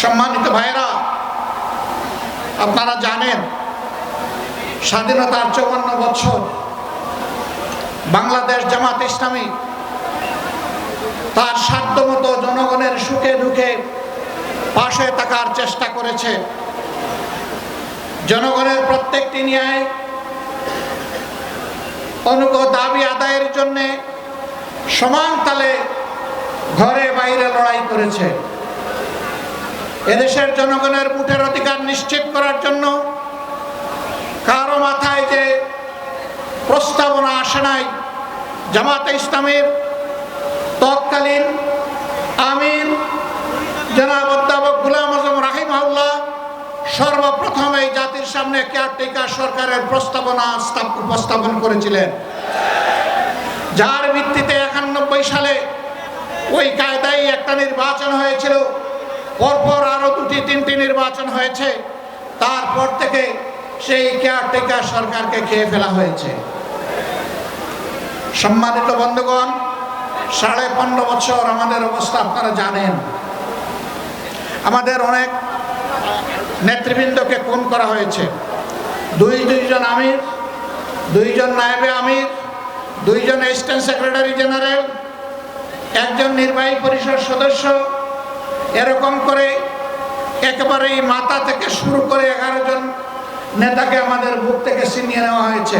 সম্মানিত ভাইরা আপনারা জানেন, স্বাধীনতার চৌবান্ন বছর বাংলাদেশ জামাত ইসলামী তার সাধ্যমতো জনগণের সুখে দুঃখে পাশে থাকার চেষ্টা করেছে। জনগণের প্রত্যেকটি ন্যায় অনুগ দাবি আদায়ের জন্যে সমান তালে ঘরে বাইরে লড়াই করেছে। এদেশের জনগণের মুঠের অধিকার নিশ্চিত করার জন্য কারও মাথায় যে প্রস্তাবনা আসে নাই, জামাতে ইসলামের তৎকালীন আমির জনাব অধ্যাপক গুলাম আজম রাহিমাউল্লাহ সর্বপ্রথম এই জাতির সামনে কেয়ারটেকার সরকারের প্রস্তাবনা উপস্থাপন করেছিলেন। যার ভিত্তিতে একানব্বই সালে ওই কায়দায় একটা নির্বাচন হয়েছিল। পরপর আরও দুটি, তিনটি নির্বাচন হয়েছে। তারপর থেকে সেই কেয়ারটেকার সরকারকে খেয়ে ফেলা হয়েছে। সম্মানিত বন্ধুগণ, সাড়ে পনেরো বছর আমাদের অবস্থা আপনারা জানেন। আমাদের অনেক নেতৃবৃন্দকে খুন করা হয়েছে। দুই, দুইজন আমির, দুইজন নায়েবে আমির, দুইজন অ্যাসিস্ট্যান্ট সেক্রেটারি জেনারেল একজন নির্বাহী পরিষদ সদস্য এরকম করে একেবারেই মাথা থেকে শুরু করে এগারো জন নেতাকে আমাদের বুক থেকে ছিনিয়ে নেওয়া হয়েছে।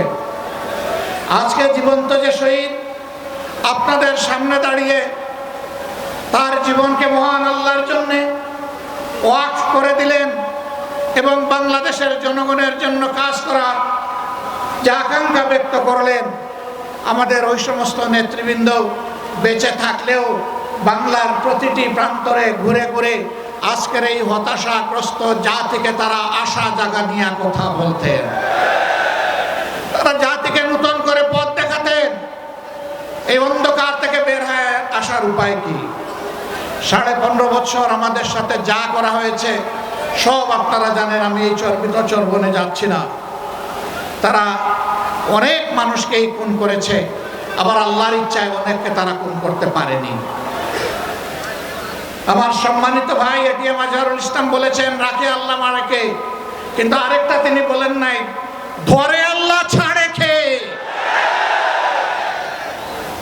আজকে জীবন্ত যে শহীদ, আপনাদের সামনে দাঁড়িয়ে তার জীবনকে মহান আল্লাহর জন্যে ওয়াক করে দিলেন এবং বাংলাদেশের জনগণের জন্য কাজ করা যে আকাঙ্ক্ষা ব্যক্ত করলেন, আমাদের ওই সমস্ত নেতৃবৃন্দ বেঁচে থাকলেও বাংলার প্রতিটি প্রান্তরে ঘুরে ঘুরে আজকের এই হতাশাগ্রস্ত জাতিকে তারা আশা জাগা নিয়ে কথা বলতেন। তারা জাতিকে নূতন করে পথ দেখাতেন। এই অন্ধকার থেকে বের হয়ে আসার উপায় কি? সাড়ে পনেরো বছর আমাদের সাথে যা করা হয়েছে, সব আপনারা জানেন, আমি এই চর্বিত চর্বনে যাচ্ছি না। তারা অনেক মানুষকেই খুন করেছে, আবার আল্লাহর ইচ্ছায় অনেককে তারা খুন করতে পারেনি। আমার সম্মানিত ভাই এটিএম আজহারুল ইসলাম বলেছেন, রাখে আল্লাহ মারাকে। কিন্তু আরেকটা তিনি বলেন নাই, ধরে